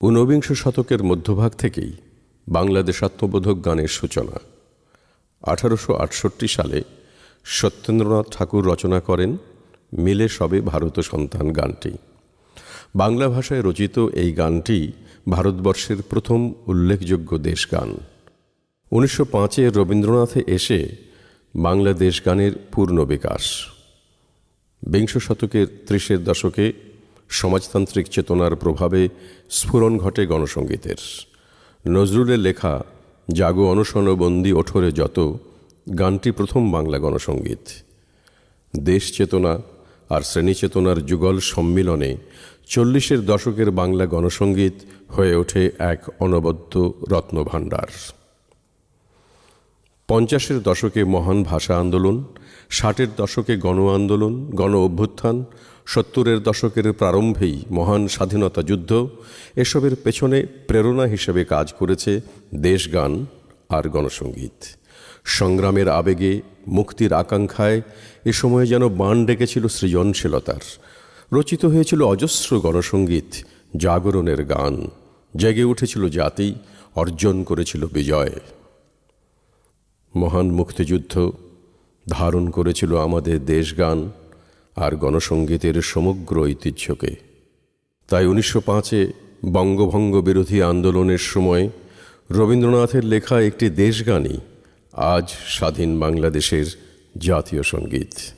ঊনবিংশ শতকের মধ্যভাগ থেকেই বাংলাদেশ আত্মবোধক গানের সূচনা। আঠারোশো আটষট্টি সালে সত্যেন্দ্রনাথ ঠাকুর রচনা করেন মিলে সবে ভারত সন্তান গানটি। বাংলা ভাষায় রচিত এই গানটি ভারতবর্ষের প্রথম উল্লেখযোগ্য দেশগান উনিশশো পাঁচে রবীন্দ্রনাথে এসে বাংলাদেশ গানের পূর্ণ বিকাশ। বিংশ শতকের ত্রিশের দশকে সমাজতান্ত্রিক চেতনার প্রভাবে স্ফুরণ ঘটে গণসঙ্গীতের নজরুলের লেখা, জাগো অনশনবন্দি ওঠরে যত গানটি প্রথম বাংলা গণসঙ্গীত দেশ চেতনা আর শ্রেণি চেতনার যুগল সম্মিলনে চল্লিশের দশকের বাংলা গণসঙ্গীত হয়ে ওঠে এক অনবদ্য রত্নভাণ্ডার। পঞ্চাশের দশকে মহান ভাষা আন্দোলন, ষাটের দশকে গণ আন্দোলন, গণ অভ্যুত্থান, সত্তরের দশকের প্রারম্ভেই মহান স্বাধীনতা যুদ্ধ, এসবের পেছনে প্রেরণা হিসেবে কাজ করেছে দেশগান আর গণসঙ্গীত সংগ্রামের আবেগে, মুক্তির আকাঙ্ক্ষায় এ সময়ে যেন বান ডেকেছিল সৃজনশীলতার। রচিত হয়েছিল অজস্র গণসঙ্গীত জাগরণের গান, জেগে উঠেছিল জাতি, অর্জন করেছিল বিজয়। মহান মুক্তিযুদ্ধ ধারণ করেছিল আমাদের দেশগান আর গণসঙ্গীতের সমগ্র ঐতিহ্যকে। তাই উনিশশো পাঁচে বঙ্গভঙ্গ বিরোধী আন্দোলনের সময় রবীন্দ্রনাথের লেখা একটি দেশগানই আজ স্বাধীন বাংলাদেশের জাতীয় সংগীত।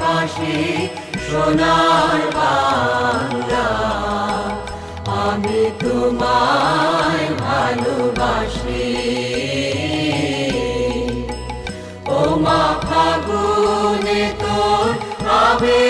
বাঁশি সোনার বাংলা। আমি তোমায় ভালোবাসি। ও মা ফাগুনে তোর আবির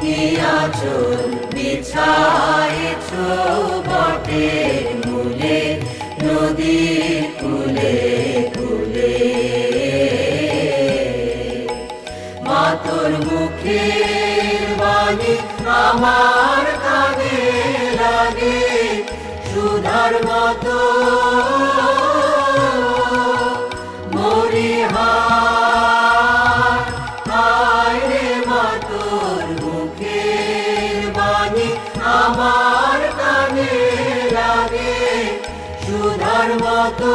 কি আচল বিছাইছ বটে মূলে, নদীর কুলে কুলে। মাতর মুখের বাণী আমার কানে লাগে, সুধার মতো। মরিহার হায় রে মাতর সুধার মতো।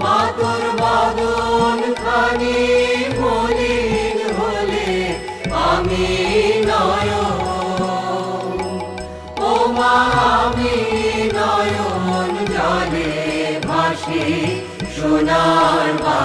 মাতর বদন খানি আমি নয় ও মা আমি নয়ন জলে ভাসি সোনার বা